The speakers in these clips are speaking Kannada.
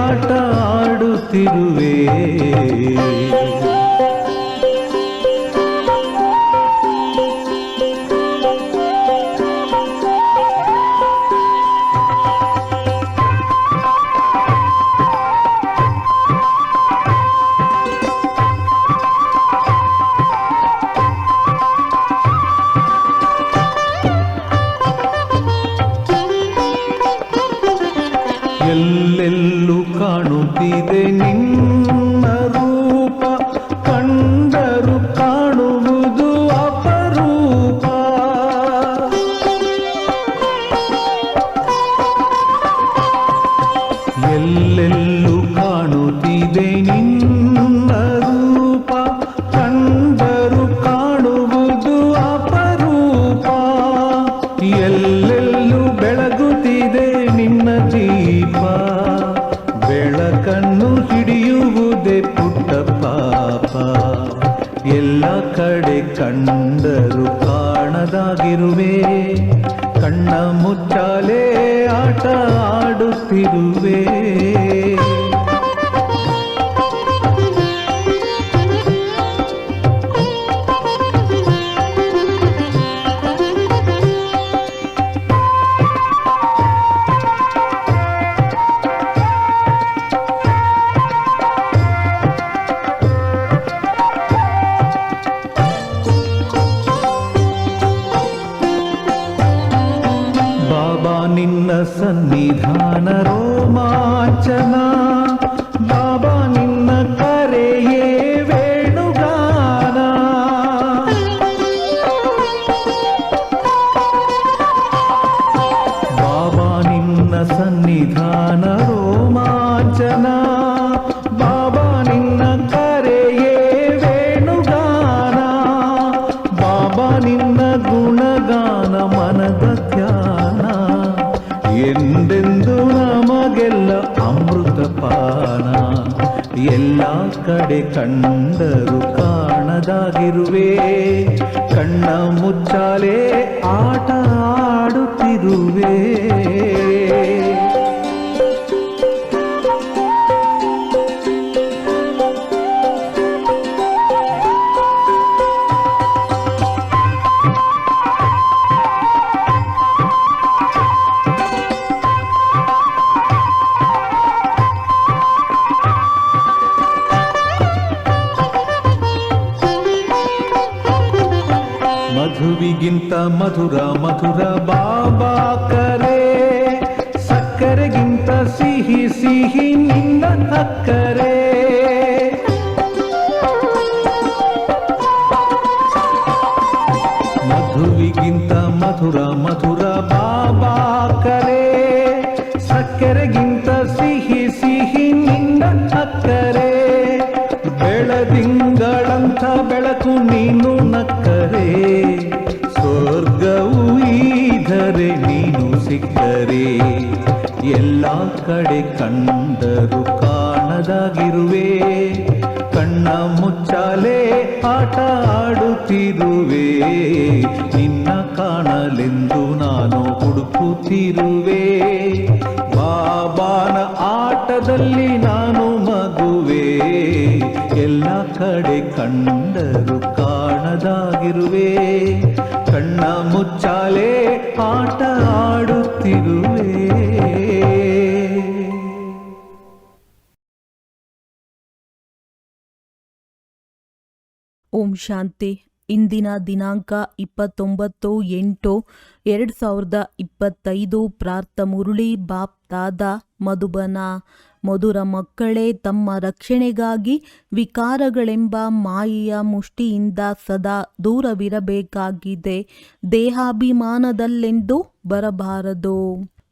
ಆಟ ಆಡುತ್ತಿರುವೆ ಎಲ್ಲೆಲ್ಲೂ ಬೆಳಗುತ್ತಿದೆ ನಿನ್ನ ದೀಪ. ಬೆಳಕನ್ನು ಹಿಡಿಯುವುದೇ ಪುಟ್ಟ ಪಾಪ. ಎಲ್ಲ ಕಡೆ ಕಂಡರು ಕಾಣದಾಗಿರುವೆ. ಕಣ್ಣ ಮುಚ್ಚಾಲೆ ಆಟ ಆಡುತ್ತಿರುವೆ. ಕಂಡರು ಕಾಣದಾಗಿರುವೆ. ಕಣ್ಣ ಮುಚ್ಚಾಲೆ ಆಟ ಆಡುತ್ತಿರುವೆ. ಮಧುವಿಗಿಂತ ಮಧುರ ಮಧುರ ಬಾಬಾ ಕರೆ ಸಕ್ಕರೆಗಿಂತ ಸಿಹಿ ಸಿಹಿ ನಿನ್ನ ಅಕ್ಕರೆ ಎಲ್ಲ ಕಡೆ ಕಂಡರು ಕಾಣದಾಗಿರುವೆ. ಕಣ್ಣ ಮುಚ್ಚಾಲೆ ಆಟ ಆಡುತ್ತಿರುವೆ. ನಿನ್ನ ಕಾಣಲೆಂದು ನಾನು ಹುಡುಕುತ್ತಿರುವೆ. ಬಾಬಾನ ಆಟದಲ್ಲಿ ನಾನು ಮಗುವೆ. ಎಲ್ಲ ಕಡೆ ಕಂಡರು ಕಾಣದಾಗಿರುವೆ. ಕಣ್ಣ ಮುಚ್ಚಾಲೆ ಆಟ ಆಡುತ್ತಿರುವೆ. ಓಂ ಶಾಂತಿ. ಇಂದಿನ ದಿನಾಂಕ ಇಪ್ಪತ್ತೊಂಬತ್ತು ಎಂಟು ಎರಡು ಸಾವಿರದ ಇಪ್ಪತ್ತೈದು. ಪ್ರಾರ್ಥ ಮುರುಳಿ ಬಾಪ್ ದಾದ ಮಧುಬನ. ಮಧುರ ಮಕ್ಕಳೇ, ತಮ್ಮ ರಕ್ಷಣೆಗಾಗಿ ವಿಕಾರಗಳೆಂಬ ಮಾಯೆಯ ಮುಷ್ಟಿಯಿಂದ ಸದಾ ದೂರವಿರಬೇಕಾಗಿದೆ. ದೇಹಾಭಿಮಾನದಲ್ಲೆಂದು ಬರಬಾರದು.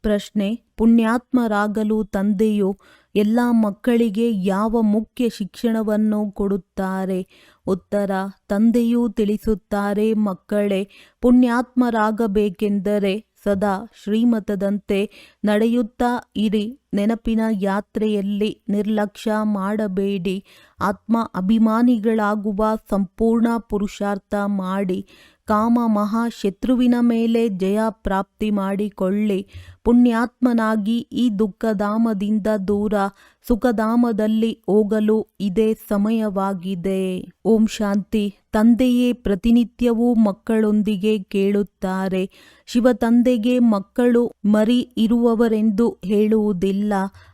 ಪ್ರಶ್ನೆ, ಪುಣ್ಯಾತ್ಮರಾಗಲು ತಂದೆಯು ಎಲ್ಲ ಮಕ್ಕಳಿಗೆ ಯಾವ ಮುಖ್ಯ ಶಿಕ್ಷಣವನ್ನು ಕೊಡುತ್ತಾರೆ? ಉತ್ತರ, ತಂದೆಯೂ ತಿಳಿಸುತ್ತಾರೆ, ಮಕ್ಕಳೇ, ಪುಣ್ಯಾತ್ಮರಾಗಬೇಕೆಂದರೆ ಸದಾ ಶ್ರೀಮತದಂತೆ ನಡೆಯುತ್ತಾ ಇರಿ. ನೆನಪಿನ ಯಾತ್ರೆಯಲ್ಲಿ ನಿರ್ಲಕ್ಷ್ಯ ಮಾಡಬೇಡಿ. ಆತ್ಮ ಅಭಿಮಾನಿಗಳಾಗುವ ಸಂಪೂರ್ಣ ಪುರುಷಾರ್ಥ ಮಾಡಿ. ಕಾಮ ಮಹಾಶತ್ರುವಿನ ಮೇಲೆ ಜಯ ಪ್ರಾಪ್ತಿ ಮಾಡಿಕೊಳ್ಳಿ. ಪುಣ್ಯಾತ್ಮನಾಗಿ ಈ ದುಃಖಧಾಮದಿಂದ ದೂರ ಸುಖಧಾಮದಲ್ಲಿ ಹೋಗಲು ಇದೇ ಸಮಯವಾಗಿದೆ. ಓಂ ಶಾಂತಿ. ತಂದೆಯೇ ಪ್ರತಿನಿತ್ಯವೂ ಮಕ್ಕಳೊಂದಿಗೆ ಕೇಳುತ್ತಾರೆ. ಶಿವ ತಂದೆಗೆ ಮಕ್ಕಳು ಮರಿ ಇರುವವರೆಂದು ಹೇಳುವುದಿಲ್ಲ.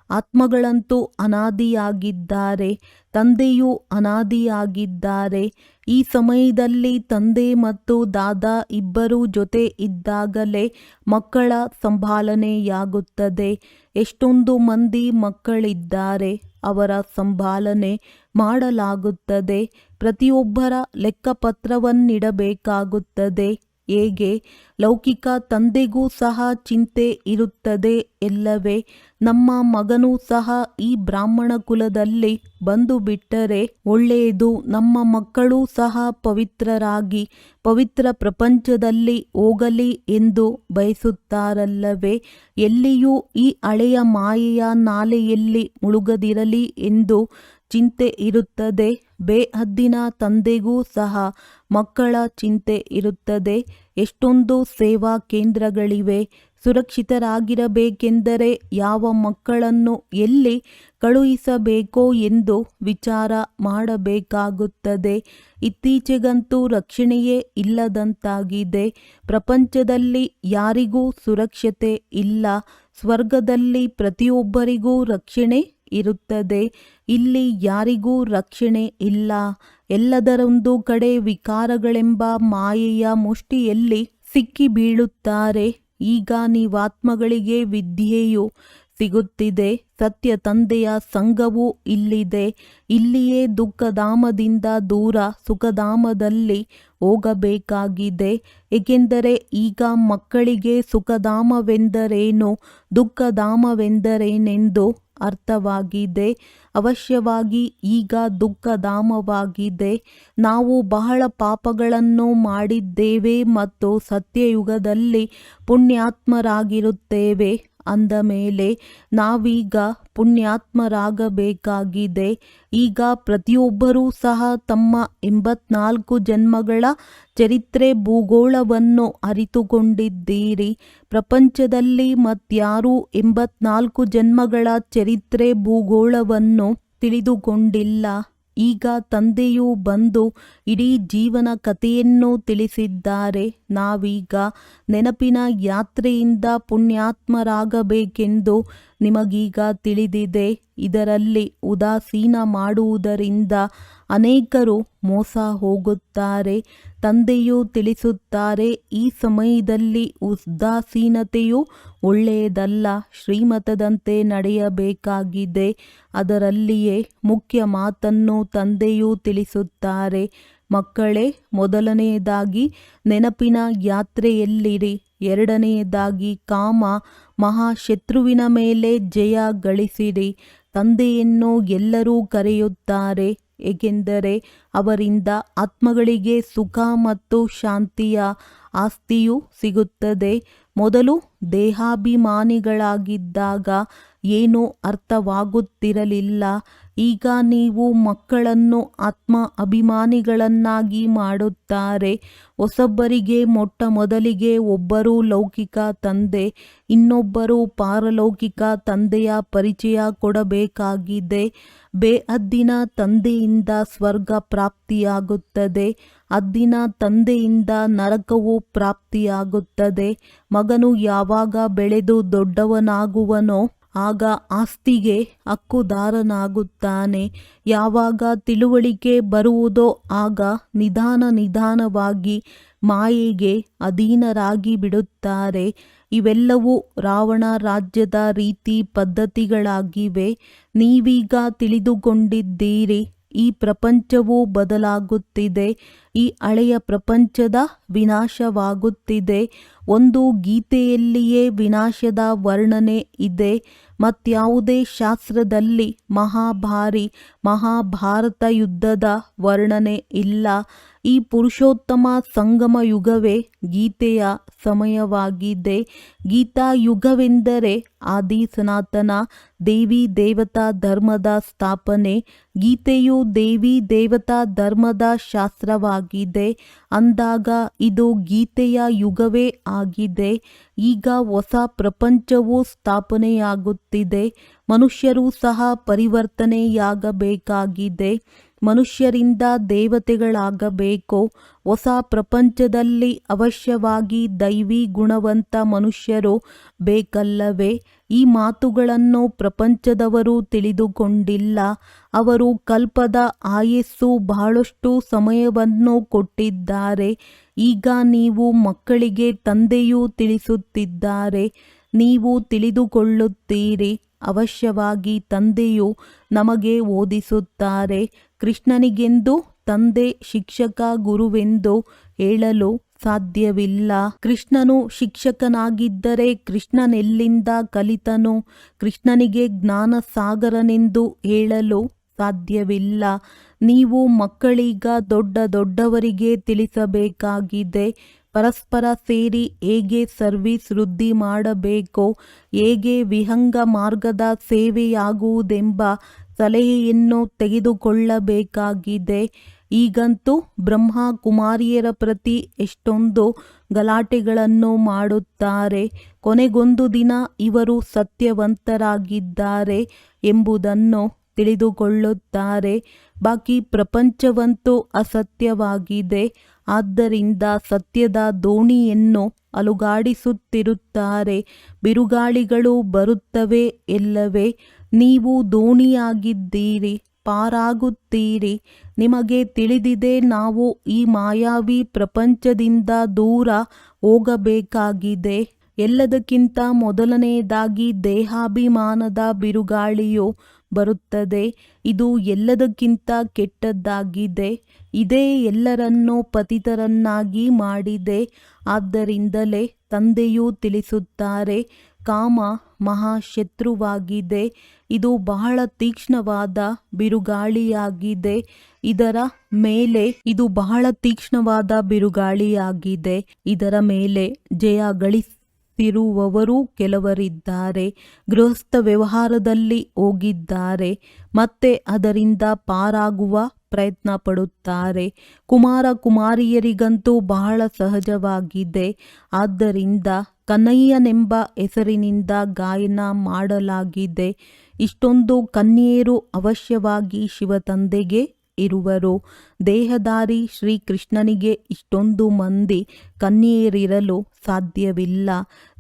ಆತ್ಮಗಳಂತೂ ಅನಾದಿಯಾಗಿದ್ದಾರೆ, ತಂದೆಯೂ ಅನಾದಿಯಾಗಿದ್ದಾರೆ. ಈ ಸಮಯದಲ್ಲಿ ತಂದೆ ಮತ್ತು ದಾದಾ ಇಬ್ಬರೂ ಜೊತೆ ಇದ್ದಾಗಲೇ ಮಕ್ಕಳ ಸಂಭಾಲನೆಯಾಗುತ್ತದೆ. ಎಷ್ಟೊಂದು ಮಂದಿ ಮಕ್ಕಳಿದ್ದಾರೆ, ಅವರ ಸಂಭಾಲನೆ ಮಾಡಲಾಗುತ್ತದೆ. ಪ್ರತಿಯೊಬ್ಬರ ಲೆಕ್ಕಪತ್ರವನ್ನಿಡಬೇಕಾಗುತ್ತದೆ. ಹೇಗೆ? ಲೌಕಿಕ ತಂದೆಗೂ ಸಹ ಚಿಂತೆ ಇರುತ್ತದೆ ಎಲ್ಲವೇ? ನಮ್ಮ ಮಗನೂ ಸಹ ಈ ಬ್ರಾಹ್ಮಣ ಕುಲದಲ್ಲಿ ಬಂದು ಬಿಟ್ಟರೆ ಒಳ್ಳೆಯದು. ನಮ್ಮ ಮಕ್ಕಳು ಸಹ ಪವಿತ್ರರಾಗಿ, ಪವಿತ್ರ ಪ್ರಪಂಚದಲ್ಲಿ ಹೋಗಲಿ ಎಂದು ಬಯಸುತ್ತಾರಲ್ಲವೇ? ಎಲ್ಲಿಯೂ ಈ ಹಳೆಯ ಮಾಯೆಯ ನಾಲೆಯಲ್ಲಿ ಮುಳುಗದಿರಲಿ ಎಂದು ಚಿಂತೆ ಇರುತ್ತದೆ. ಬೇಹದ್ದಿನ ತಂದೆಗೂ ಸಹ ಮಕ್ಕಳ ಚಿಂತೆ ಇರುತ್ತದೆ. ಎಷ್ಟೊಂದು ಸೇವಾ ಕೇಂದ್ರಗಳಿವೆ. ಸುರಕ್ಷಿತರಾಗಿರಬೇಕೆಂದರೆ ಯಾವ ಮಕ್ಕಳನ್ನು ಎಲ್ಲಿ ಕಳುಹಿಸಬೇಕೋ ಎಂದು ವಿಚಾರ ಮಾಡಬೇಕಾಗುತ್ತದೆ. ಇತ್ತೀಚೆಗಂತೂ ರಕ್ಷಣೆಯೇ ಇಲ್ಲದಂತಾಗಿದೆ. ಪ್ರಪಂಚದಲ್ಲಿ ಯಾರಿಗೂ ಸುರಕ್ಷತೆ ಇಲ್ಲ. ಸ್ವರ್ಗದಲ್ಲಿ ಪ್ರತಿಯೊಬ್ಬರಿಗೂ ರಕ್ಷಣೆ ಇರುತ್ತದೆ. ಇಲ್ಲಿ ಯಾರಿಗೂ ರಕ್ಷಣೆ ಇಲ್ಲ. ಎಲ್ಲದರೊಂದು ಕಡೆ ವಿಕಾರಗಳೆಂಬ ಮಾಯೆಯ ಮುಷ್ಟಿಯಲ್ಲಿ ಸಿಕ್ಕಿ ಬೀಳುತ್ತಾರೆ. ಈಗ ನೀವಾತ್ಮಗಳಿಗೆ ವಿದ್ಯೆಯು ಸಿಗುತ್ತಿದೆ. ಸತ್ಯ ತಂದೆಯ ಸಂಘವೂ ಇಲ್ಲಿದೆ. ಇಲ್ಲಿಯೇ ದುಃಖಧಾಮದಿಂದ ದೂರ ಸುಖಧಾಮದಲ್ಲಿ ಹೋಗಬೇಕಾಗಿದೆ. ಏಕೆಂದರೆ ಈಗ ಮಕ್ಕಳಿಗೆ ಸುಖಧಾಮವೆಂದರೇನು? ದುಃಖಧಾಮವೆಂದರೇನೆಂದು ಅರ್ಥವಾಗಿದೆ. ಅವಶ್ಯವಾಗಿ ಈಗ ದುಃಖಧಾಮವಾಗಿದೆ ನಾವು ಬಹಳ ಪಾಪಗಳನ್ನು ಮಾಡಿದ್ದೇವೆ ಮತ್ತು ಸತ್ಯಯುಗದಲ್ಲಿ ಪುಣ್ಯಾತ್ಮರಾಗಿರುತ್ತೇವೆ. ಅಂದ ಮೇಲೆ, ನಾವೀಗ ಪುಣ್ಯಾತ್ಮರಾಗಬೇಕಾಗಿದೆ. ಈಗ ಪ್ರತಿಯೊಬ್ಬರೂ ಸಹ ತಮ್ಮ ಎಂಬತ್ನಾಲ್ಕು ಜನ್ಮಗಳ ಚರಿತ್ರೆ ಭೂಗೋಳವನ್ನು ಅರಿತುಕೊಂಡಿದ್ದೀರಿ. ಪ್ರಪಂಚದಲ್ಲಿ ಮತ್ಯಾರೂ ಎಂಬತ್ನಾಲ್ಕು ಜನ್ಮಗಳ ಚರಿತ್ರೆ ಭೂಗೋಳವನ್ನು ತಿಳಿದುಕೊಂಡಿಲ್ಲ. ಈಗ ತಂದೆಯು ಬಂದು ಇಡೀ ಜೀವನ ಕಥೆಯನ್ನು ತಿಳಿಸಿದ್ದಾರೆ. ನಾವೀಗ ನೆನಪಿನ ಯಾತ್ರೆಯಿಂದ ಪುಣ್ಯಾತ್ಮರಾಗಬೇಕೆಂದು ನಿಮಗೀಗ ತಿಳಿದಿದೆ. ಇದರಲ್ಲಿ ಉದಾಸೀನ ಮಾಡುವುದರಿಂದ ಅನೇಕರು ಮೋಸ ಹೋಗುತ್ತಾರೆ, ತಂದೆಯು ತಿಳಿಸುತ್ತಾರೆ, ಈ ಸಮಯದಲ್ಲಿ ಉದಾಸೀನತೆಯು ಒಳ್ಳೆಯದಲ್ಲ, ಶ್ರೀಮತದಂತೆ ನಡೆಯಬೇಕಾಗಿದೆ. ಅದರಲ್ಲಿಯೇ ಮುಖ್ಯ ಮಾತನ್ನು ತಂದೆಯು ತಿಳಿಸುತ್ತಾರೆ. ಮಕ್ಕಳೇ, ಮೊದಲನೆಯದಾಗಿ ನೆನಪಿನ ಯಾತ್ರೆಯಲ್ಲಿರಿ, ಎರಡನೆಯದಾಗಿ ಕಾಮ ಮಹಾಶತ್ರುವಿನ ಮೇಲೆ ಜಯ ಗಳಿಸಿರಿ. ತಂದೆಯನ್ನು ಎಲ್ಲರೂ ಕರೆಯುತ್ತಾರೆ. ಏಕೆಂದರೆ ಅವರಿಂದ ಆತ್ಮಗಳಿಗೆ ಸುಖ ಮತ್ತು ಶಾಂತಿಯ ಆಸ್ತಿಯು ಸಿಗುತ್ತದೆ. ಮೊದಲು ದೇಹಾಭಿಮಾನಿಗಳಾಗಿದ್ದಾಗ ಏನೂ ಅರ್ಥವಾಗುತ್ತಿರಲಿಲ್ಲ. ಈಗ ನೀವು ಮಕ್ಕಳನ್ನು ಆತ್ಮ ಅಭಿಮಾನಿಗಳನ್ನಾಗಿ ಮಾಡುತ್ತಾರೆ. ಹೊಸಬ್ಬರಿಗೆ ಮೊಟ್ಟ ಮೊದಲಿಗೆ ಒಬ್ಬರು ಲೌಕಿಕ ತಂದೆ, ಇನ್ನೊಬ್ಬರು ಪಾರಲೌಕಿಕ ತಂದೆಯ ಪರಿಚಯ ಕೊಡಬೇಕಾಗಿದೆ. ಬೇಅದ್ದಿನ ತಂದೆಯಿಂದ ಸ್ವರ್ಗ ಪ್ರಾಪ್ತಿಯಾಗುತ್ತದೆ. ಅದ್ದಿನ ತಂದೆಯಿಂದ ನರಕವು ಪ್ರಾಪ್ತಿಯಾಗುತ್ತದೆ. ಮಗನು ಯಾವಾಗ ಬೆಳೆದು ದೊಡ್ಡವನಾಗುವನೋ ಆಗ ಆಸ್ತಿಗೆ ಹಕ್ಕುದಾರನಾಗುತ್ತಾನೆ. ಯಾವಾಗ ತಿಳುವಳಿಕೆ ಬರುವುದೋ ಆಗ ನಿಧಾನ ನಿಧಾನವಾಗಿ ಮಾಯೆಗೆ ಅಧೀನರಾಗಿ ಬಿಡುತ್ತಾರೆ. ಇವೆಲ್ಲವೂ ರಾವಣ ರಾಜ್ಯದ ರೀತಿ ಪದ್ಧತಿಗಳಾಗಿವೆ. ನೀವೀಗ ತಿಳಿದುಕೊಂಡಿದ್ದೀರಿ. ಈ ಪ್ರಪಂಚವು ಬದಲಾಗುತ್ತಿದೆ. ಈ ಹಳೆಯ ಪ್ರಪಂಚದ ವಿನಾಶವಾಗುತ್ತಿದೆ. ಒಂದು ಗೀತೆಯಲ್ಲಿಯೇ ವಿನಾಶದ ವರ್ಣನೆ ಇದೆ. ಮತ್ಯಾವುದೇ ಶಾಸ್ತ್ರದಲ್ಲಿ ಮಹಾಭಾರಿ ಮಹಾಭಾರತ ಯುದ್ಧದ ವರ್ಣನೆ ಇಲ್ಲ. ಈ ಪುರುಷೋತ್ತಮ ಸಂಗಮ ಯುಗವೇ ಗೀತೆಯ ಸಮಯವಾಗಿದೆ. ಗೀತಾ ಯುಗವೆಂದರೆ ಆದಿ ಸನಾತನ ದೇವಿ ದೇವತಾ ಧರ್ಮದ ಸ್ಥಾಪನೆ. ಗೀತೆಯು ದೇವಿ ದೇವತಾ ಧರ್ಮದ ಶಾಸ್ತ್ರವಾಗಿದೆ. ಅಂದಾಗ ಇದು ಗೀತೆಯ ಯುಗವೇ ಆಗಿದೆ. ಈಗ ಹೊಸ ಪ್ರಪಂಚವು ಸ್ಥಾಪನೆಯಾಗುತ್ತಿದೆ. ಮನುಷ್ಯರು ಸಹ ಪರಿವರ್ತನೆಯಾಗಬೇಕಾಗಿದೆ. ಮನುಷ್ಯರಿಂದ ದೇವತೆಗಳಾಗಬೇಕು? ಹೊಸ ಪ್ರಪಂಚದಲ್ಲಿ ಅವಶ್ಯವಾಗಿ ದೈವಿ ಗುಣವಂತ ಮನುಷ್ಯರು ಬೇಕಲ್ಲವೇ? ಈ ಮಾತುಗಳನ್ನು ಪ್ರಪಂಚದವರು ತಿಳಿದುಕೊಂಡಿಲ್ಲ. ಅವರು ಕಲ್ಪದ ಆಯಸ್ಸು ಬಹಳಷ್ಟು ಸಮಯವನ್ನು ಕೊಟ್ಟಿದ್ದಾರೆ. ಈಗ ನೀವು ಮಕ್ಕಳಿಗೆ ತಂದೆಯೂ ತಿಳಿಸುತ್ತಿದ್ದಾರೆ. ನೀವು ತಿಳಿದುಕೊಳ್ಳುತ್ತೀರಿ. ಅವಶ್ಯವಾಗಿ ತಂದೆಯು ನಮಗೆ ಓದಿಸುತ್ತಾರೆ. ಕೃಷ್ಣನಿಗೆಂದು ತಂದೆ ಶಿಕ್ಷಕ ಗುರುವೆಂದು ಹೇಳಲು ಸಾಧ್ಯವಿಲ್ಲ. ಕೃಷ್ಣನು ಶಿಕ್ಷಕನಾಗಿದ್ದರೆ ಕೃಷ್ಣನೆಲ್ಲಿಂದ ಕಲಿತನು? ಕೃಷ್ಣನಿಗೆ ಜ್ಞಾನ ಸಾಗರನೆಂದು ಹೇಳಲು ಸಾಧ್ಯವಿಲ್ಲ. ನೀವು ಮಕ್ಕಳೀಗ ದೊಡ್ಡ ದೊಡ್ಡವರಿಗೆ ತಿಳಿಸಬೇಕಾಗಿದೆ. ಪರಸ್ಪರ ಸೇರಿ ಹೇಗೆ ಸರ್ವಿಸ್ ವೃದ್ಧಿ ಮಾಡಬೇಕೋ, ಹೇಗೆ ವಿಹಂಗ ಮಾರ್ಗದ ಸೇವೆಯಾಗುವುದೆಂಬ ಸಲಹೆಯನ್ನು ತೆಗೆದುಕೊಳ್ಳಬೇಕಾಗಿದೆ. ಈಗಂತೂ ಬ್ರಹ್ಮ ಕುಮಾರಿಯರ ಪ್ರತಿ ಎಷ್ಟೊಂದು ಗಲಾಟೆಗಳನ್ನು ಮಾಡುತ್ತಾರೆ, ಕೊನೆಗೊಂದು ದಿನ ಇವರು ಸತ್ಯವಂತರಾಗಿದ್ದಾರೆ ಎಂಬುದನ್ನು ತಿಳಿದುಕೊಳ್ಳುತ್ತಾರೆ. ಬಾಕಿ ಪ್ರಪಂಚವಂತೂ ಅಸತ್ಯವಾಗಿದೆ. ಆದ್ದರಿಂದ ಸತ್ಯದ ದೋಣಿಯನ್ನು ಅಲುಗಾಡಿಸುತ್ತಿರುತ್ತಾರೆ. ಬಿರುಗಾಳಿಗಳು ಬರುತ್ತವೆ ಎಲ್ಲವೇ. ನೀವು ದೋಣಿಯಾಗಿದ್ದೀರಿ, ಪಾರಾಗುತ್ತೀರಿ. ನಿಮಗೆ ತಿಳಿದಿದೆ, ನಾವು ಈ ಮಾಯಾವಿ ಪ್ರಪಂಚದಿಂದ ದೂರ ಹೋಗಬೇಕಾಗಿದೆ. ಎಲ್ಲದಕ್ಕಿಂತ ಮೊದಲನೆಯದಾಗಿ ದೇಹಾಭಿಮಾನದ ಬಿರುಗಾಳಿಯು ಬರುತ್ತದೆ. ಇದು ಎಲ್ಲದಕ್ಕಿಂತ ಕೆಟ್ಟದ್ದಾಗಿದೆ. ಇದೇ ಎಲ್ಲರನ್ನೂ ಪತಿತರನ್ನಾಗಿ ಮಾಡಿದೆ. ಆದ್ದರಿಂದಲೇ ತಂದೆಯು ತಿಳಿಸುತ್ತಾರೆ, ಕಾಮ ಮಹಾಶತ್ರುವಾಗಿದೆ. ಇದು ಬಹಳ ತೀಕ್ಷ್ಣವಾದ ಬಿರುಗಾಳಿಯಾಗಿದೆ. ಇದರ ಮೇಲೆ, ಇದು ಬಹಳ ತೀಕ್ಷ್ಣವಾದ ಬಿರುಗಾಳಿಯಾಗಿದೆ. ಇದರ ಮೇಲೆ ಜಯ ಗಳಿಸಿರುವವರು ಕೆಲವರಿದ್ದಾರೆ, ಗೃಹಸ್ಥ ವ್ಯವಹಾರದಲ್ಲಿ ಹೋಗಿದ್ದಾರೆ, ಮತ್ತೆ ಅದರಿಂದ ಪಾರಾಗುವ ಪ್ರಯತ್ನ ಪಡುತ್ತಾರೆ. ಕುಮಾರ ಕುಮಾರಿಯರಿಗಂತೂ ಬಹಳ ಸಹಜವಾಗಿದೆ. ಆದ್ದರಿಂದ ಕನ್ನಯ್ಯನೆಂಬ ಹೆಸರಿನಿಂದ ಗಾಯನ ಮಾಡಲಾಗಿದೆ. ಇಷ್ಟೊಂದು ಕನ್ಯೆಯರು ಅವಶ್ಯವಾಗಿ ಶಿವತಂದೆಗೆ ಇರುವರು? ದೇಹದಾರಿ ಶ್ರೀಕೃಷ್ಣನಿಗೆ ಇಷ್ಟೊಂದು ಮಂದಿ ಕನ್ಯೆಯರಿರಲು ಸಾಧ್ಯವಿಲ್ಲ.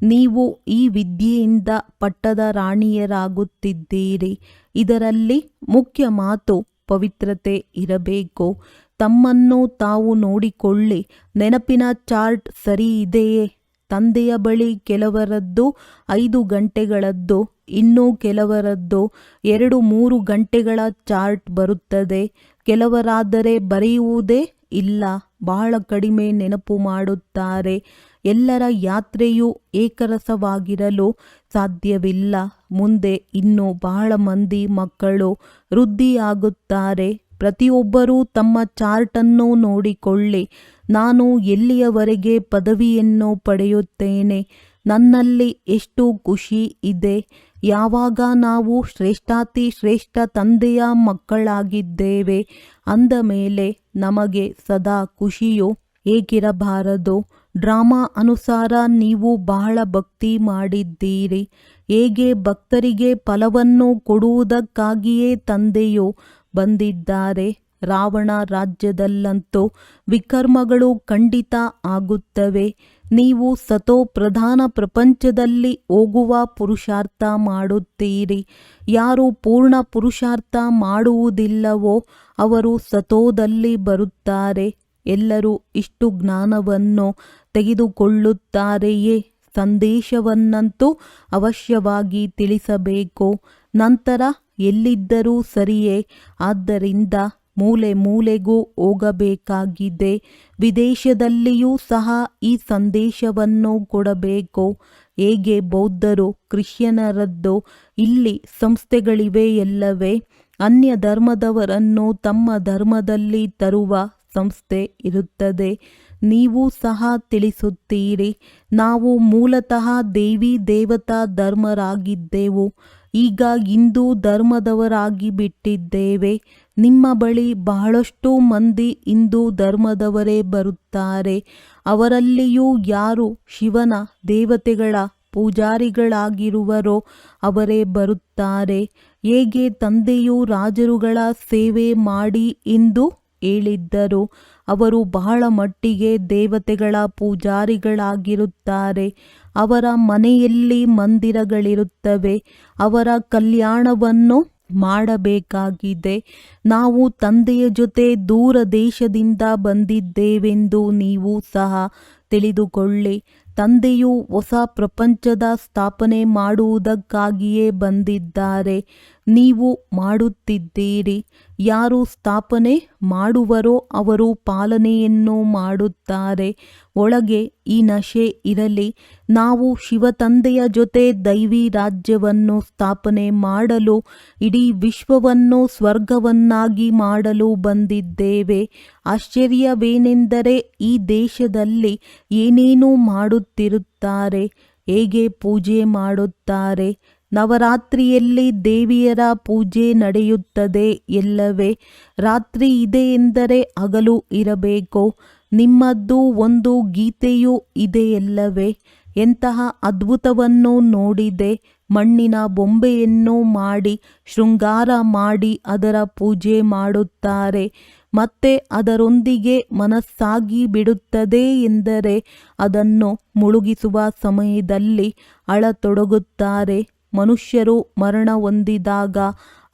ನೀವು ಈ ವಿದ್ಯೆಯಿಂದ ಪಟ್ಟದ ರಾಣಿಯರಾಗುತ್ತಿದ್ದೀರಿ. ಇದರಲ್ಲಿ ಮುಖ್ಯ ಮಾತು ಪವಿತ್ರತೆ ಇರಬೇಕು. ತಮ್ಮನ್ನು ತಾವು ನೋಡಿಕೊಳ್ಳಿ. ನೆನಪಿನ ಚಾರ್ಟ್ ಸರಿ ಇದೆಯೇ? ತಂದೆಯ ಬಳಿ ಕೆಲವರದ್ದು ಐದು ಗಂಟೆಗಳದ್ದು, ಇನ್ನೂ ಕೆಲವರದ್ದು ಎರಡು ಮೂರು ಗಂಟೆಗಳ ಚಾರ್ಟ್ ಬರುತ್ತದೆ. ಕೆಲವರಾದರೆ ಬರೆಯುವುದೇ ಇಲ್ಲ. ಬಹಳ ಕಡಿಮೆ ನೆನಪು ಮಾಡುತ್ತಾರೆ. ಎಲ್ಲರ ಯಾತ್ರೆಯು ಏಕರಸವಾಗಿರಲು ಸಾಧ್ಯವಿಲ್ಲ. ಮುಂದೆ ಇನ್ನು ಬಹಳ ಮಂದಿ ಮಕ್ಕಳು ವೃದ್ಧಿಯಾಗುತ್ತಾರೆ. ಪ್ರತಿಯೊಬ್ಬರೂ ತಮ್ಮ ಚಾರ್ಟನ್ನು ನೋಡಿಕೊಳ್ಳಿ. ನಾನು ಎಲ್ಲಿಯವರೆಗೆ ಪದವಿಯನ್ನು ಪಡೆಯುತ್ತೇನೆ? ನನ್ನಲ್ಲಿ ಎಷ್ಟು ಖುಷಿ ಇದೆ. ಯಾವಾಗ ನಾವು ಶ್ರೇಷ್ಠಾತಿ ಶ್ರೇಷ್ಠ ತಂದೆಯ ಮಕ್ಕಳಾಗಿದ್ದೇವೆ, ಅಂದ ಮೇಲೆ ನಮಗೆ ಸದಾ ಖುಷಿಯೋ ಹೇಗಿರಬಾರದು. ಡ್ರಾಮಾ ಅನುಸಾರ ನೀವು ಬಹಳ ಭಕ್ತಿ ಮಾಡಿದ್ದೀರಿ. ಹೇಗೆ ಭಕ್ತರಿಗೆ ಫಲವನ್ನು ಕೊಡುವುದಕ್ಕಾಗಿಯೇ ತಂದೆಯು ಬಂದಿದ್ದಾರೆ. ರಾವಣ ರಾಜ್ಯದಲ್ಲಂತೂ ವಿಕರ್ಮಗಳು ಖಂಡಿತ ಆಗುತ್ತವೆ. ನೀವು ಸತೋ ಪ್ರಧಾನ ಪ್ರಪಂಚದಲ್ಲಿ ಹೋಗುವ ಪುರುಷಾರ್ಥ ಮಾಡುತ್ತೀರಿ. ಯಾರು ಪೂರ್ಣ ಪುರುಷಾರ್ಥ ಮಾಡುವುದಿಲ್ಲವೋ ಅವರು ಸತೋದಲ್ಲಿ ಬರುತ್ತಾರೆ. ಎಲ್ಲರೂ ಇಷ್ಟು ಜ್ಞಾನವನ್ನು ತೆಗೆದುಕೊಳ್ಳುತ್ತಾರೆಯೇ? ಸಂದೇಶವನ್ನಂತೂ ಅವಶ್ಯವಾಗಿ ತಿಳಿಸಬೇಕು. ನಂತರ ಎಲ್ಲಿದ್ದರೂ ಸರಿಯೇ. ಆದ್ದರಿಂದ ಮೂಲೆ ಮೂಲೆಗೂ ಹೋಗಬೇಕಾಗಿದೆ. ವಿದೇಶದಲ್ಲಿಯೂ ಸಹ ಈ ಸಂದೇಶವನ್ನು ಕೊಡಬೇಕು. ಹೇಗೆ ಬೌದ್ಧರು, ಕ್ರಿಶ್ಚಿಯನರದ್ದು ಇಲ್ಲಿ ಸಂಸ್ಥೆಗಳಿವೆ ಎಲ್ಲವೇ? ಅನ್ಯ ಧರ್ಮದವರನ್ನು ತಮ್ಮ ಧರ್ಮದಲ್ಲಿ ತರುವ ಸಂಸ್ಥೆ ಇರುತ್ತದೆ. ನೀವು ಸಹ ತಿಳಿಸುತ್ತೀರಿ. ನಾವು ಮೂಲತಃ ದೇವಿ ದೇವತಾ ಧರ್ಮರಾಗಿದ್ದೆವು. ಈಗ ಹಿಂದೂ ಧರ್ಮದವರಾಗಿ ಬಿಟ್ಟಿದ್ದೇವೆ ನಿಮ್ಮ ಬಳಿ ಬಹಳಷ್ಟು ಮಂದಿ ಹಿಂದೂ ಧರ್ಮದವರೇ ಬರುತ್ತಾರೆ. ಅವರಲ್ಲಿಯೂ ಯಾರು ಶಿವನ ದೇವತೆಗಳ ಪೂಜಾರಿಗಳಾಗಿರುವರೋ ಅವರೇ ಬರುತ್ತಾರೆ. ಹೇಗೆ ತಂದೆಯು ರಾಜರುಗಳ ಸೇವೆ ಮಾಡಿ ಎಂದು ಹೇಳಿದ್ದರು. ಅವರು ಬಹಳ ಮಟ್ಟಿಗೆ ದೇವತೆಗಳ ಪೂಜಾರಿಗಳಾಗಿರುತ್ತಾರೆ. ಅವರ ಮನೆಯಲ್ಲಿ ಮಂದಿರಗಳಿರುತ್ತವೆ. ಅವರ ಕಲ್ಯಾಣವನ್ನು ಮಾಡಬೇಕಾಗಿದೆ. ನಾವು ತಂದೆಯ ಜೊತೆ ದೂರ ದೇಶದಿಂದ ಬಂದಿದ್ದೇವೆಂದು ನೀವು ಸಹ ತಿಳಿದುಕೊಳ್ಳಿ. ತಂದೆಯು ಹೊಸ ಪ್ರಪಂಚದ ಸ್ಥಾಪನೆ ಮಾಡುವುದಕ್ಕಾಗಿಯೇ ಬಂದಿದ್ದಾರೆ. ನೀವು ಮಾಡುತ್ತಿದ್ದೀರಿ. ಯಾರು ಸ್ಥಾಪನೆ ಮಾಡುವರೋ ಅವರು ಪಾಲನೆಯನ್ನು ಮಾಡುತ್ತಾರೆ. ಒಳಗೆ ಈ ನಶೆ ಇರಲಿ. ನಾವು ಶಿವತಂದೆಯ ಜೊತೆ ದೈವಿ ರಾಜ್ಯವನ್ನು ಸ್ಥಾಪನೆ ಮಾಡಲು, ಇಡೀ ವಿಶ್ವವನ್ನು ಸ್ವರ್ಗವನ್ನಾಗಿ ಮಾಡಲು ಬಂದಿದ್ದೇವೆ. ಆಶ್ಚರ್ಯವೇನೆಂದರೆ ಈ ದೇಶದಲ್ಲಿ ಏನೇನು ಮಾಡುತ್ತಿರುತ್ತಾರೆ? ಹೇಗೆ ಪೂಜೆ ಮಾಡುತ್ತಾರೆ? ನವರಾತ್ರಿಯಲ್ಲಿ ದೇವಿಯರ ಪೂಜೆ ನಡೆಯುತ್ತದೆ ಎಲ್ಲವೇ. ರಾತ್ರಿ ಇದೆ ಎಂದರೆ ಹಗಲು ಇರಬೇಕು. ನಿಮ್ಮದ್ದು ಒಂದು ಗೀತೆಯೂ ಇದೆಯಲ್ಲವೇ ಎಂತಹ ಅದ್ಭುತವನ್ನು ನೋಡಿದೆ. ಮಣ್ಣಿನ ಬೊಂಬೆಯನ್ನು ಮಾಡಿ, ಶೃಂಗಾರ ಮಾಡಿ ಅದರ ಪೂಜೆ ಮಾಡುತ್ತಾರೆ. ಮತ್ತೆ ಅದರೊಂದಿಗೆ ಮನಸ್ಸಾಗಿ ಬಿಡುತ್ತದೆ ಎಂದರೆ ಅದನ್ನು ಮುಳುಗಿಸುವ ಸಮಯದಲ್ಲಿ ಅಳತೊಡಗುತ್ತಾರೆ. ಮನುಷ್ಯರು ಮರಣ ಹೊಂದಿದಾಗ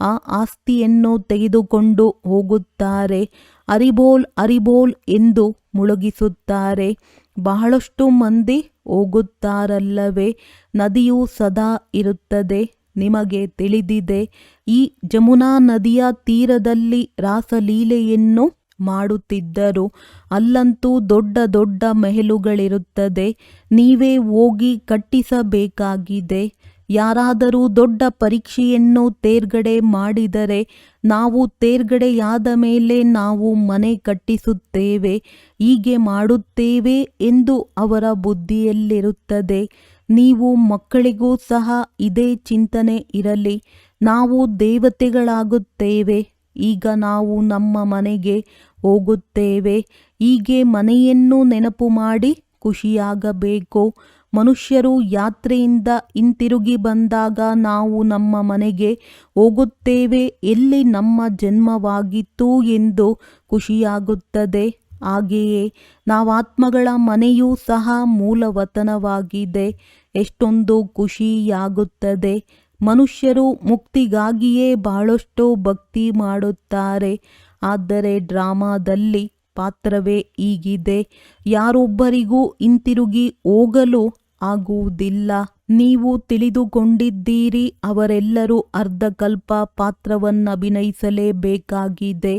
ಆ ಆಸ್ತಿಯನ್ನು ತೆಗೆದುಕೊಂಡು ಹೋಗುತ್ತಾರೆ. ಅರಿಬೋಲ್ ಅರಿಬೋಲ್ ಎಂದು ಮುಳುಗಿಸುತ್ತಾರೆ. ಬಹಳಷ್ಟು ಮಂದಿ ಹೋಗುತ್ತಾರಲ್ಲವೇ? ನದಿಯು ಸದಾ ಇರುತ್ತದೆ. ನಿಮಗೆ ತಿಳಿದಿದೆ, ಈ ಜಮುನಾ ನದಿಯ ತೀರದಲ್ಲಿ ರಾಸಲೀಲೆಯನ್ನು ಮಾಡುತ್ತಿದ್ದರು. ಅಲ್ಲಂತೂ ದೊಡ್ಡ ದೊಡ್ಡ ಮೆಹಲುಗಳಿರುತ್ತದೆ. ನೀವೇ ಹೋಗಿ ಕಟ್ಟಿಸಬೇಕಾಗಿದೆ. ಯಾರಾದರೂ ದೊಡ್ಡ ಪರೀಕ್ಷೆಯನ್ನು ತೇರ್ಗಡೆ ಮಾಡಿದರೆ ನಾವು ತೇರ್ಗಡೆಯಾದ ಮೇಲೆ ನಾವು ಮನೆ ಕಟ್ಟಿಸುತ್ತೇವೆ, ಹೀಗೆ ಮಾಡುತ್ತೇವೆ ಎಂದು ಅವರ ಬುದ್ಧಿಯಲ್ಲಿರುತ್ತದೆ. ನೀವು ಮಕ್ಕಳಿಗೂ ಸಹ ಇದೇ ಚಿಂತನೆ ಇರಲಿ. ನಾವು ದೇವತೆಗಳಾಗುತ್ತೇವೆ, ಈಗ ನಾವು ನಮ್ಮ ಮನೆಗೆ ಹೋಗುತ್ತೇವೆ. ಹೀಗೆ ಮನೆಯನ್ನು ನೆನಪು ಮಾಡಿ ಖುಷಿಯಾಗಬೇಕು? ಮನುಷ್ಯರು ಯಾತ್ರೆಯಿಂದ ಹಿಂತಿರುಗಿ ಬಂದಾಗ ನಾವು ನಮ್ಮ ಮನೆಗೆ ಹೋಗುತ್ತೇವೆ, ಎಲ್ಲಿ ನಮ್ಮ ಜನ್ಮವಾಗಿತ್ತು ಎಂದು ಖುಷಿಯಾಗುತ್ತದೆ. ಹಾಗೆಯೇ ನಾವಾತ್ಮಗಳ ಮನೆಯೂ ಸಹ ಮೂಲವತನವಾಗಿದೆ. ಎಷ್ಟೊಂದು ಖುಷಿಯಾಗುತ್ತದೆ. ಮನುಷ್ಯರು ಮುಕ್ತಿಗಾಗಿಯೇ ಬಹಳಷ್ಟು ಭಕ್ತಿ ಮಾಡುತ್ತಾರೆ. ಆದರೆ ಡ್ರಾಮಾದಲ್ಲಿ ಪಾತ್ರವೇ ಈಗಿದೆ. ಯಾರೊಬ್ಬರಿಗೂ ಹಿಂತಿರುಗಿ ಹೋಗಲು ಆಗುವುದಿಲ್ಲ. ನೀವು ತಿಳಿದುಕೊಂಡಿದ್ದೀರಿ ಅವರೆಲ್ಲರೂ ಅರ್ಧಕಲ್ಪ ಪಾತ್ರವನ್ನಭಿನಯಿಸಲೇಬೇಕಾಗಿದೆ.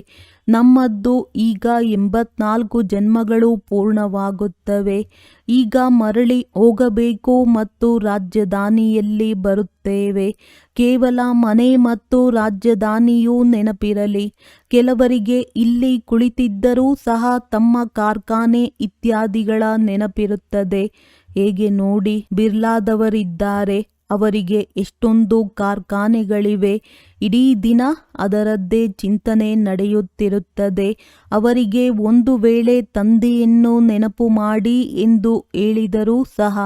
ನಮ್ಮದ್ದು ಈಗ ಎಂಬತ್ನಾಲ್ಕು ಜನ್ಮಗಳು ಪೂರ್ಣವಾಗುತ್ತವೆ. ಈಗ ಮರಳಿ ಹೋಗಬೇಕು ಮತ್ತು ರಾಜಧಾನಿಯಲ್ಲಿ ಬರುತ್ತೇವೆ. ಕೇವಲ ಮನೆ ಮತ್ತು ರಾಜಧಾನಿಯೂ ನೆನಪಿರಲಿ. ಕೆಲವರಿಗೆ ಇಲ್ಲಿ ಕುಳಿತಿದ್ದರೂ ಸಹ ತಮ್ಮ ಕಾರ್ಖಾನೆ ಇತ್ಯಾದಿಗಳ ನೆನಪಿರುತ್ತದೆ. ಹೇಗೆ ನೋಡಿ ಬಿರ್ಲಾದವರಿದ್ದಾರೆ. ಅವರಿಗೆ ಎಷ್ಟೊಂದು ಕಾರ್ಖಾನೆಗಳಿವೆ. ಇಡೀ ದಿನ ಅದರದ್ದೇ ಚಿಂತನೆ ನಡೆಯುತ್ತಿರುತ್ತದೆ. ಅವರಿಗೆ ಒಂದು ವೇಳೆ ತಂದೆಯನ್ನು ನೆನಪು ಮಾಡಿ ಎಂದು ಹೇಳಿದರೂ ಸಹ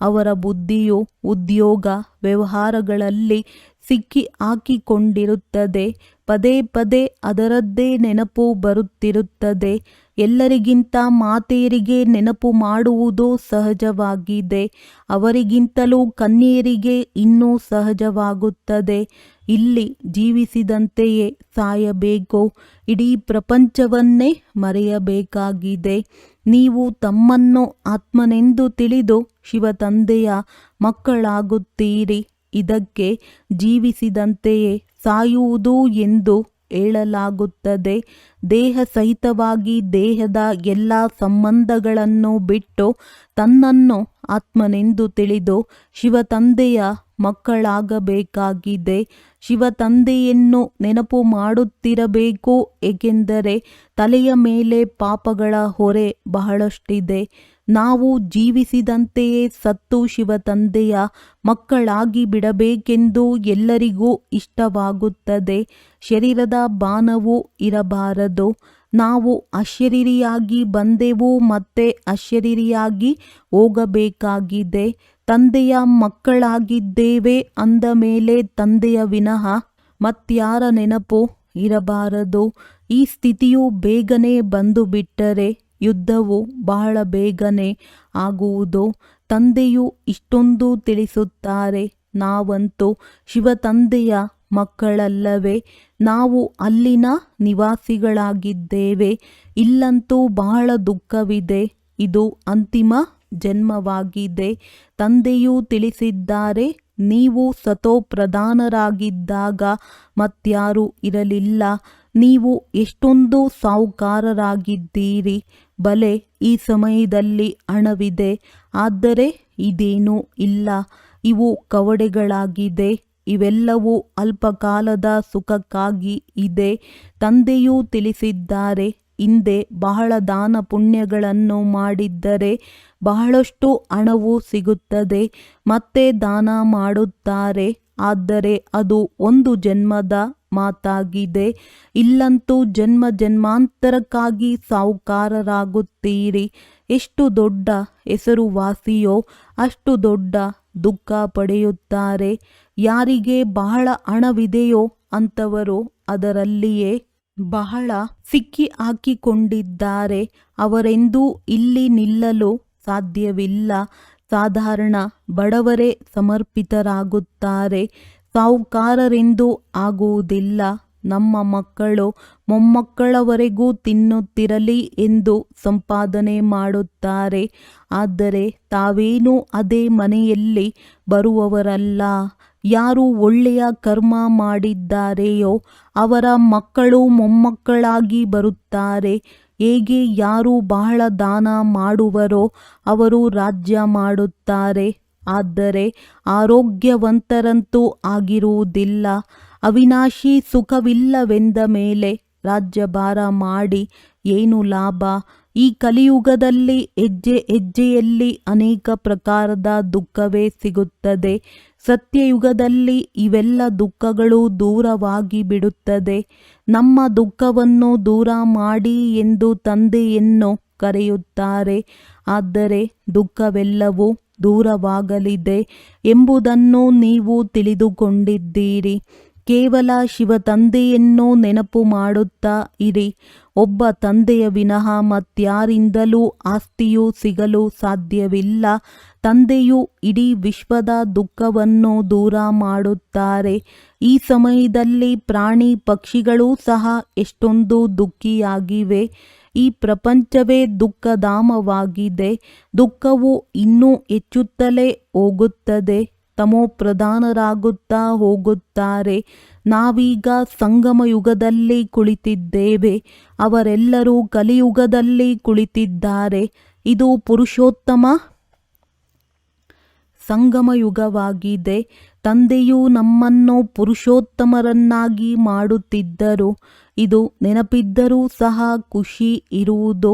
ಅವರ ಬುದ್ಧಿಯು ಉದ್ಯೋಗ, ವ್ಯವಹಾರಗಳಲ್ಲಿ ಸಿಕ್ಕಿ ಹಾಕಿಕೊಂಡಿರುತ್ತದೆ. ಪದೇ ಪದೇ ಅದರದ್ದೇ ನೆನಪು ಬರುತ್ತಿರುತ್ತದೆ. ಎಲ್ಲರಿಗಿಂತ ಮಾತೆಯರಿಗೆ ನೆನಪು ಮಾಡುವುದು ಸಹಜವಾಗಿದೆ. ಅವರಿಗಿಂತಲೂ ಕನ್ಯೆಯರಿಗೆ ಇನ್ನೂ ಸಹಜವಾಗುತ್ತದೆ. ಇಲ್ಲಿ ಜೀವಿಸಿದಂತೆಯೇ ಸಾಯಬೇಕು. ಇಡೀ ಪ್ರಪಂಚವನ್ನೇ ಮರೆಯಬೇಕಾಗಿದೆ. ನೀವು ತಮ್ಮನ್ನು ಆತ್ಮನೆಂದು ತಿಳಿದು ಶಿವತಂದೆಯ ಮಕ್ಕಳಾಗುತ್ತೀರಿ. ಇದಕ್ಕೆ ಜೀವಿಸಿದಂತೆಯೇ ಸಾಯುವುದು ಎಂದು ಹೇಳಲಾಗುತ್ತದೆ ದೇಹ ಸಹಿತವಾಗಿ ದೇಹದ ಎಲ್ಲ ಸಂಬಂಧಗಳನ್ನು ಬಿಟ್ಟು ತನ್ನನ್ನು ಆತ್ಮನೆಂದು ತಿಳಿದು ಶಿವತಂದೆಯ ಮಕ್ಕಳಾಗಬೇಕಾಗಿದೆ. ಶಿವತಂದೆಯನ್ನು ನೆನಪು ಮಾಡುತ್ತಿರಬೇಕು, ಏಕೆಂದರೆ ತಲೆಯ ಮೇಲೆ ಪಾಪಗಳ ಹೊರೆ ಬಹಳಷ್ಟಿದೆ. ನಾವು ಜೀವಿಸಿದಂತೆಯೇ ಸತ್ತು ಶಿವ ತಂದೆಯ ಮಕ್ಕಳಾಗಿ ಬಿಡಬೇಕೆಂದು ಎಲ್ಲರಿಗೂ ಇಷ್ಟವಾಗುತ್ತದೆ. ಶರೀರದ ಬಾಣವು ಇರಬಾರದು. ನಾವು ಅಶರೀರಿಯಾಗಿ ಬಂದೆವು ಮತ್ತೆ ಅಶರೀರಿಯಾಗಿ ಹೋಗಬೇಕಾಗಿದೆ. ತಂದೆಯ ಮಕ್ಕಳಾಗಿದ್ದೇವೆ ಅಂದ ಮೇಲೆ ತಂದೆಯ ವಿನಃ ಮತ್ಯಾರ ನೆನಪು ಇರಬಾರದು. ಈ ಸ್ಥಿತಿಯು ಬೇಗನೆ ಬಂದು ಬಿಟ್ಟರೆ ಯುದ್ಧವು ಬಹಳ ಬೇಗನೆ ಆಗುವುದು, ತಂದೆಯು ಇಷ್ಟೊಂದು ತಿಳಿಸುತ್ತಾರೆ, ನಾವಂತೂ ಶಿವ ತಂದೆಯ ಮಕ್ಕಳಲ್ಲವೇ, ನಾವು ಅಲ್ಲಿನ ನಿವಾಸಿಗಳಾಗಿದ್ದೇವೆ, ಇಲ್ಲಂತೂ ಬಹಳ ದುಃಖವಿದೆ, ಇದು ಅಂತಿಮ ಜನ್ಮವಾಗಿದೆ, ತಂದೆಯೂ ತಿಳಿಸಿದ್ದಾರೆ, ನೀವು ಸತೋಪ್ರಧಾನರಾಗಿದ್ದಾಗ ಮತ್ಯಾರೂ ಇರಲಿಲ್ಲ ನೀವು ಎಷ್ಟೊಂದು ಸಾಹುಕಾರರಾಗಿದ್ದೀರಿ. ಬಲೆ, ಈ ಸಮಯದಲ್ಲಿ ಹಣವಿದೆ. ಆದರೆ ಇದೇನೂ ಇಲ್ಲ. ಇವು ಕವಡೆಗಳಾಗಿದೆ. ಇವೆಲ್ಲವೂ ಅಲ್ಪಕಾಲದ ಸುಖಕ್ಕಾಗಿ ಇದೆ. ತಂದೆಯೂ ತಿಳಿಸಿದ್ದಾರೆ. ಹಿಂದೆ ಬಹಳ ದಾನ ಪುಣ್ಯಗಳನ್ನು ಮಾಡಿದ್ದರೆ ಬಹಳಷ್ಟು ಹಣವು ಸಿಗುತ್ತದೆ. ಮತ್ತೆ ದಾನ ಮಾಡುತ್ತಾರೆ. ಆದರೆ ಅದು ಒಂದು ಜನ್ಮದ ಮಾತಾಗಿದೆ. ಇಲ್ಲಂತೂ ಜನ್ಮ ಜನ್ಮಾಂತರಕ್ಕಾಗಿ ಸಾಹುಕಾರರಾಗುತ್ತೀರಿ. ಎಷ್ಟು ದೊಡ್ಡ ಹೆಸರುವಾಸಿಯೋ ಅಷ್ಟು ದೊಡ್ಡ ದುಃಖ ಪಡೆಯುತ್ತಾರೆ. ಯಾರಿಗೆ ಬಹಳ ಹಣವಿದೆಯೋ ಅಂಥವರು ಅದರಲ್ಲಿಯೇ ಬಹಳ ಸಿಕ್ಕಿ ಹಾಕಿಕೊಂಡಿದ್ದಾರೆ. ಅವರೆಂದೂ ಇಲ್ಲಿ ನಿಲ್ಲಲು ಸಾಧ್ಯವಿಲ್ಲ. ಸಾಧಾರಣ ಬಡವರೇ ಸಮರ್ಪಿತರಾಗುತ್ತಾರೆ. ಸಾಹುಕಾರರೆಂದು ಆಗುವುದಿಲ್ಲ. ನಮ್ಮ ಮಕ್ಕಳು ಮೊಮ್ಮಕ್ಕಳವರೆಗೂ ತಿನ್ನುತ್ತಿರಲಿ ಎಂದು ಸಂಪಾದನೆ ಮಾಡುತ್ತಾರೆ. ಆದರೆ ತಾವೇನೂ ಅದೇ ಮನೆಯಲ್ಲಿ ಬರುವವರಲ್ಲ. ಯಾರು ಒಳ್ಳೆಯ ಕರ್ಮ ಮಾಡಿದ್ದಾರೆಯೋ ಅವರ ಮಕ್ಕಳು ಮೊಮ್ಮಕ್ಕಳಾಗಿ ಬರುತ್ತಾರೆ. ಹೇಗೆ ಯಾರು ಬಹಳ ದಾನ ಮಾಡುವರೋ ಅವರು ರಾಜ್ಯ ಮಾಡುತ್ತಾರೆ. ಆದರೆ ಆರೋಗ್ಯವಂತರಂತೂ ಆಗಿರುವುದಿಲ್ಲ. ಅವಿನಾಶಿ ಸುಖವಿಲ್ಲವೆಂದ ಮೇಲೆ ರಾಜ್ಯಭಾರ ಮಾಡಿ ಏನು ಲಾಭ? ಈ ಕಲಿಯುಗದಲ್ಲಿ ಹೆಜ್ಜೆ, ಹೆಜ್ಜೆಯಲ್ಲಿ ಅನೇಕ ಪ್ರಕಾರದ ದುಃಖವೇ ಸಿಗುತ್ತದೆ. ಸತ್ಯಯುಗದಲ್ಲಿ ಇವೆಲ್ಲ ದುಃಖಗಳು ದೂರವಾಗಿ ಬಿಡುತ್ತದೆ. ನಮ್ಮ ದುಃಖವನ್ನು ದೂರ ಮಾಡಿ ಎಂದು ತಂದೆಯನ್ನು ಕರೆಯುತ್ತಾರೆ. ಆದರೆ ದುಃಖವೆಲ್ಲವೂ ದೂರವಾಗಲಿದೆ ಎಂಬುದನ್ನು ನೀವು ತಿಳಿದುಕೊಂಡಿದ್ದೀರಿ. ಕೇವಲ ಶಿವ ತಂದೆಯನ್ನು ನೆನಪು ಮಾಡುತ್ತಾ ಇರಿ. ಒಬ್ಬ ತಂದೆಯ ವಿನಃ ಮತ್ಯಾರಿಂದಲೂ ಆಸ್ತಿಯು ಸಿಗಲು ಸಾಧ್ಯವಿಲ್ಲ. ತಂದೆಯು ಇಡೀ ವಿಶ್ವದ ದುಃಖವನ್ನು ದೂರ ಮಾಡುತ್ತಾರೆ. ಈ ಸಮಯದಲ್ಲಿ ಪ್ರಾಣಿ ಪಕ್ಷಿಗಳೂ ಸಹ ಎಷ್ಟೊಂದು ದುಃಖಿಯಾಗಿವೆ. ಈ ಪ್ರಪಂಚವೇ ದುಃಖಧಾಮವಾಗಿದೆ. ದುಃಖವು ಇನ್ನೂ ಹೆಚ್ಚುತ್ತಲೇ ಹೋಗುತ್ತದೆ. ತಮೋಪ್ರಧಾನರಾಗುತ್ತಾ ಹೋಗುತ್ತಾರೆ. ನಾವೀಗ ಸಂಗಮ ಯುಗದಲ್ಲಿ ಕುಳಿತಿದ್ದೇವೆ. ಅವರೆಲ್ಲರೂ ಕಲಿಯುಗದಲ್ಲಿ ಕುಳಿತಿದ್ದಾರೆ. ಇದು ಪುರುಷೋತ್ತಮ ಸಂಗಮ ಯುಗವಾಗಿದೆ ತಂದೆಯು ನಮ್ಮನ್ನು ಪುರುಷೋತ್ತಮರನ್ನಾಗಿ ಮಾಡುತ್ತಿದ್ದರು. ಇದು ನೆನಪಿದ್ದರೂ ಸಹ ಖುಷಿ ಇರುವುದು.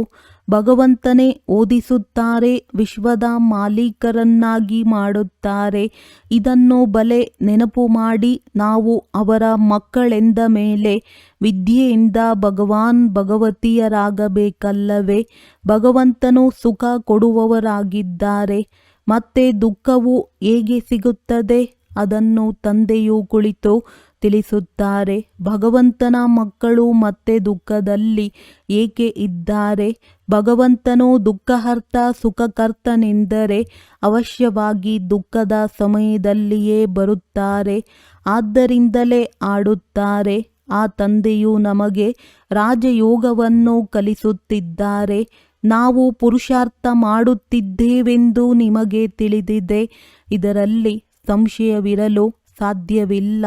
ಭಗವಂತನೇ ಓದಿಸುತ್ತಾರೆ, ವಿಶ್ವದ ಮಾಲೀಕರನ್ನಾಗಿ ಮಾಡುತ್ತಾರೆ. ಇದನ್ನು ಬಲೆ ನೆನಪು ಮಾಡಿ, ನಾವು ಅವರ ಮಕ್ಕಳೆಂದ ಮೇಲೆ ವಿದ್ಯೆಯಿಂದ ಭಗವಾನ್ ಭಗವತಿಯರಾಗಬೇಕಲ್ಲವೇ? ಭಗವಂತನು ಸುಖ ಕೊಡುವವರಾಗಿದ್ದಾರೆ. ಮತ್ತೆ ದುಃಖವು ಹೇಗೆ ಸಿಗುತ್ತದೆ? ಅದನ್ನು ತಂದೆಯು ಕುಳಿತು ತಿಳಿಸುತ್ತಾರೆ. ಭಗವಂತನ ಮಕ್ಕಳು ಮತ್ತೆ ದುಃಖದಲ್ಲಿ ಏಕೆ ಇದ್ದಾರೆ? ಭಗವಂತನು ದುಃಖಹರ್ತ ಸುಖಕರ್ತನೆಂದರೆ ಅವಶ್ಯವಾಗಿ ದುಃಖದ ಸಮಯದಲ್ಲಿಯೇ ಬರುತ್ತಾರೆ. ಆದ್ದರಿಂದಲೇ ಆಡುತ್ತಾರೆ. ಆ ತಂದೆಯು ನಮಗೆ ರಾಜಯೋಗವನ್ನು ಕಲಿಸುತ್ತಿದ್ದಾರೆ. ನಾವು ಪುರುಷಾರ್ಥ ಮಾಡುತ್ತಿದ್ದೇವೆಂದು ನಿಮಗೆ ತಿಳಿದಿದೆ. ಇದರಲ್ಲಿ ಸಂಶಯವಿರಲು ಸಾಧ್ಯವಿಲ್ಲ.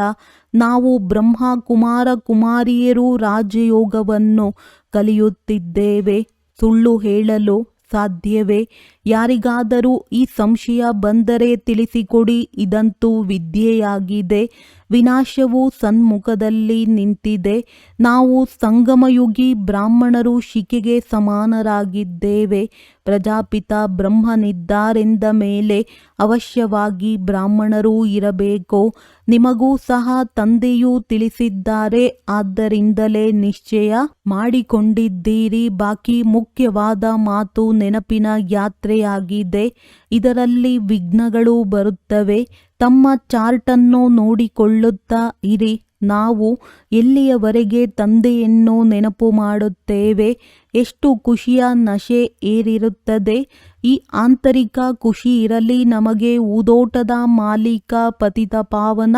ನಾವು ಬ್ರಹ್ಮ ಕುಮಾರ ಕುಮಾರಿಯರು ರಾಜಯೋಗವನ್ನು ಕಲಿಯುತ್ತಿದ್ದೇವೆ. ಸುಳ್ಳು ಹೇಳಲು ಸಾಧ್ಯವೇ? ಯಾರಿಗಾದರೂ ಈ ಸಂಶಯ ಬಂದರೆ ತಿಳಿಸಿಕೊಡಿ. ಇದಂತೂ ವಿದ್ಯೆಯಾಗಿದೆ. ವಿನಾಶವು ಸನ್ಮುಖದಲ್ಲಿ ನಿಂತಿದೆ. ನಾವು ಸಂಗಮಯುಗಿ ಬ್ರಾಹ್ಮಣರು ಶಿಕೆಗೆ ಸಮಾನರಾಗಿದ್ದೇವೆ. ಪ್ರಜಾಪಿತ ಬ್ರಹ್ಮನಿದ್ದಾರೆಂದ ಮೇಲೆ ಅವಶ್ಯವಾಗಿ ಬ್ರಾಹ್ಮಣರೂ ಇರಬೇಕು? ನಿಮಗೂ ಸಹ ತಂದೆಯೂ ತಿಳಿಸಿದ್ದಾರೆ. ಆದ್ದರಿಂದಲೇ ನಿಶ್ಚಯ ಮಾಡಿಕೊಂಡಿದ್ದೀರಿ. ಬಾಕಿ ಮುಖ್ಯವಾದ ಮಾತು ನೆನಪಿನ ಯಾತ್ರೆಯಾಗಿದೆ. ಇದರಲ್ಲಿ ವಿಘ್ನಗಳು ಬರುತ್ತವೆ. ತಮ್ಮ ಚಾರ್ಟನ್ನು ನೋಡಿಕೊಳ್ಳುತ್ತಾ ಇರಿ. ನಾವು ಎಲ್ಲಿಯವರೆಗೆ ತಂದೆಯನ್ನು ನೆನಪು ಮಾಡುತ್ತೇವೆ? ಎಷ್ಟು ಖುಷಿಯ ನಶೆ ಏರಿರುತ್ತದೆ? ಈ ಆಂತರಿಕ ಖುಷಿ ಇರಲಿ, ನಮಗೆ ಊದೋಟದ ಮಾಲೀಕ ಪತಿತ ಪಾವನ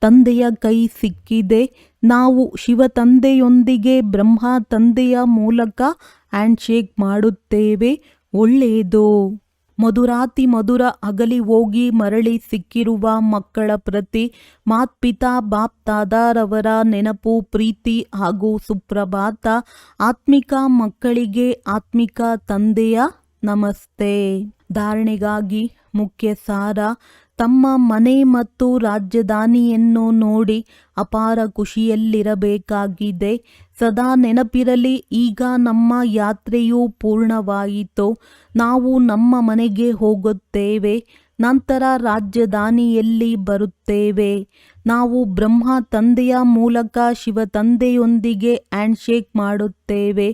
ತಂದೆಯ ಕೈ ಸಿಕ್ಕಿದೆ. ನಾವು ಶಿವ ತಂದೆಯೊಂದಿಗೆ ಬ್ರಹ್ಮ ತಂದೆಯ ಮೂಲಕ ಹ್ಯಾಂಡ್ಶೇಕ್ ಮಾಡುತ್ತೇವೆ. ಒಳ್ಳೆಯದು ಮಧುರಾತಿ ಮಧುರ ಅಗಲಿ ಹೋಗಿ ಮರಳಿ ಸಿಕ್ಕಿರುವ ಮಕ್ಕಳ ಪ್ರತಿ ಮಾತ್ಪಿತಾ ಬಾಪ್ ದಾದಾರವರ ನೆನಪು, ಪ್ರೀತಿ ಹಾಗೂ ಸುಪ್ರಭಾತ. ಆತ್ಮಿಕ ಮಕ್ಕಳಿಗೆ ಆತ್ಮಿಕ ತಂದೆಯ ನಮಸ್ತೆ. ಧಾರಣೆಗಾಗಿ ಮುಖ್ಯ ಸಾರ ತಮ್ಮ ಮನೆ ಮತ್ತು ರಾಜಧಾನಿಯನ್ನು ನೋಡಿ ಅಪಾರ ಖುಷಿಯಲ್ಲಿರಬೇಕಾಗಿದೆ. ಸದಾ ನೆನಪಿರಲಿ, ಈಗ ನಮ್ಮ ಯಾತ್ರೆಯು ಪೂರ್ಣವಾಯಿತು. ನಾವು ನಮ್ಮ ಮನೆಗೆ ಹೋಗುತ್ತೇವೆ, ನಂತರ ರಾಜಧಾನಿಯಲ್ಲಿ ಬರುತ್ತೇವೆ. ನಾವು ಬ್ರಹ್ಮ ತಂದೆಯ ಮೂಲಕ ಶಿವ ತಂದೆಯೊಂದಿಗೆ ಹ್ಯಾಂಡ್ಶೇಕ್ ಮಾಡುತ್ತೇವೆ.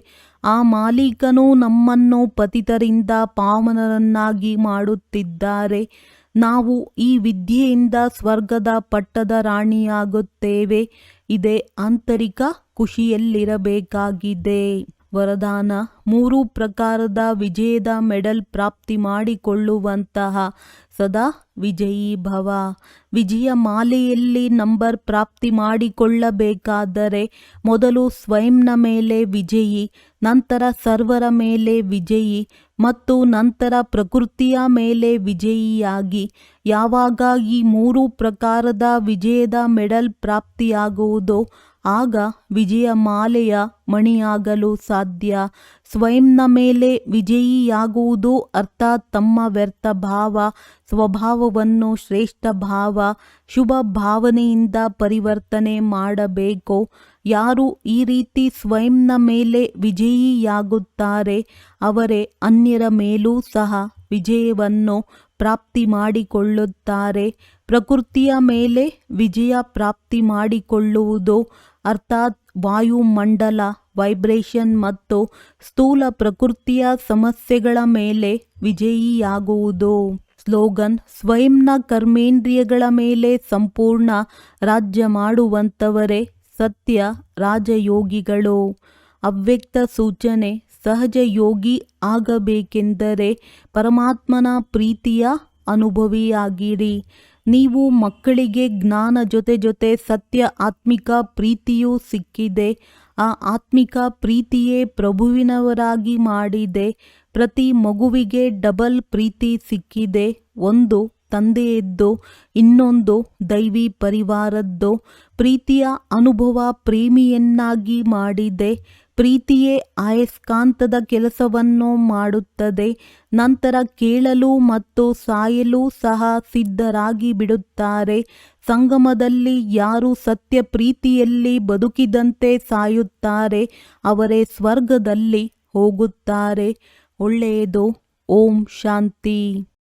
ಆ ಮಾಲೀಕನು ನಮ್ಮನ್ನು ಪತಿತರಿಂದ ಪಾವನರನ್ನಾಗಿ ಮಾಡುತ್ತಿದ್ದಾರೆ. ನಾವು ಈ ವಿದ್ಯೆಯಿಂದ ಸ್ವರ್ಗದ ಪಟ್ಟದ ರಾಣಿಯಾಗುತ್ತೇವೆ. ಇದೇ ಆಂತರಿಕ ಖುಷಿಯಲ್ಲಿರಬೇಕಾಗಿದೆ. ವರದಾನ ಮೂರು ಪ್ರಕಾರದ ವಿಜಯದ ಮೆಡಲ್ ಪ್ರಾಪ್ತಿ ಮಾಡಿಕೊಳ್ಳುವಂತಹ ಸದಾ ವಿಜಯಿ ಭವ. ವಿಜಯ ಮಾಲೆಯಲ್ಲಿ ನಂಬರ್ ಪ್ರಾಪ್ತಿ ಮಾಡಿಕೊಳ್ಳಬೇಕಾದರೆ ಮೊದಲು ಸ್ವಯಂನ ಮೇಲೆ ವಿಜಯಿ, ನಂತರ ಸರ್ವರ ಮೇಲೆ ವಿಜಯಿ ಮತ್ತು ನಂತರ ಪ್ರಕೃತಿಯ ಮೇಲೆ ವಿಜಯಿಯಾಗಿ. ಯಾವಾಗ ಈ ಮೂರು ಪ್ರಕಾರದ ವಿಜಯದ ಮೆಡಲ್ ಪ್ರಾಪ್ತಿಯಾಗುವುದೋ ಆಗ ವಿಜಯ ಮಾಲೆಯ ಮಣಿಯಾಗಲು ಸಾಧ್ಯ. ಸ್ವಯಂನ ಮೇಲೆ ವಿಜಯಿಯಾಗುವುದು ಅರ್ಥಾತ್ ತಮ್ಮ ವ್ಯರ್ಥ ಭಾವ, ಸ್ವಭಾವವನ್ನು ಶ್ರೇಷ್ಠ ಭಾವ, ಶುಭ ಭಾವನೆಯಿಂದ ಪರಿವರ್ತನೆ ಮಾಡಬೇಕು. ಯಾರು ಈ ರೀತಿ ಸ್ವಯಂನ ಮೇಲೆ ವಿಜಯಿಯಾಗುತ್ತಾರೆ, ಅವರೇ ಅನ್ಯರ ಮೇಲೂ ಸಹ ವಿಜಯವನ್ನು ಪ್ರಾಪ್ತಿ ಮಾಡಿಕೊಳ್ಳುತ್ತಾರೆ. ಪ್ರಕೃತಿಯ ಮೇಲೆ ವಿಜಯ ಪ್ರಾಪ್ತಿ ಮಾಡಿಕೊಳ್ಳುವುದು ಅರ್ಥಾತ್ ವಾಯುಮಂಡಲ, ವೈಬ್ರೇಷನ್ ಮತ್ತು ಸ್ಥೂಲ ಪ್ರಕೃತಿಯ ಸಮಸ್ಯೆಗಳ ಮೇಲೆ ವಿಜಯಿಯಾಗುವುದು. ಸ್ಲೋಗನ್, ಸ್ವಯಂನ ಕರ್ಮೇಂದ್ರಿಯಗಳ ಮೇಲೆ ಸಂಪೂರ್ಣ ರಾಜ್ಯ ಮಾಡುವಂಥವರೇ ಸತ್ಯ ರಾಜಯೋಗಿಗಳು. ಅವ್ಯಕ್ತ ಸೂಚನೆ, ಸಹಜ ಯೋಗಿ ಆಗಬೇಕೆಂದರೆ ಪರಮಾತ್ಮನ ಪ್ರೀತಿಯ ಅನುಭವಿಯಾಗಿರಿ. ನೀವು ಮಕ್ಕಳಿಗೆ ಜ್ಞಾನ ಜೊತೆ ಜೊತೆ ಸತ್ಯ, ಆತ್ಮಿಕ ಪ್ರೀತಿಯೂ ಸಿಕ್ಕಿದೆ. ಆ ಆತ್ಮಿಕ ಪ್ರೀತಿಯೇ ಪ್ರಭುವಿನವರಾಗಿ ಮಾಡಿದೆ. ಪ್ರತಿ ಮಗುವಿಗೆ ಡಬಲ್ ಪ್ರೀತಿ ಸಿಕ್ಕಿದೆ. ಒಂದು ತಂದೆಯದ್ದು, ಇನ್ನೊಂದು ದೈವಿ ಪರಿವಾರದ್ದು. ಪ್ರೀತಿಯ ಅನುಭವ ಪ್ರೇಮಿಯನ್ನಾಗಿ ಮಾಡಿದೆ. ಪ್ರೀತಿಯೇ ಆಯಸ್ಕಾಂತದ ಕೆಲಸವನ್ನು ಮಾಡುತ್ತದೆ. ನಂತರ ಕೇಳಲು ಮತ್ತು ಸಾಯಲು ಸಹ ಸಿದ್ಧರಾಗಿ ಬಿಡುತ್ತಾರೆ. ಸಂಗಮದಲ್ಲಿ ಯಾರು ಸತ್ಯ ಪ್ರೀತಿಯಲ್ಲಿ ಬದುಕಿದಂತೆ ಸಾಯುತ್ತಾರೆ, ಅವರೇ ಸ್ವರ್ಗದಲ್ಲಿ ಹೋಗುತ್ತಾರೆ. ಒಳ್ಳೆಯದು. ಓಂ ಶಾಂತಿ.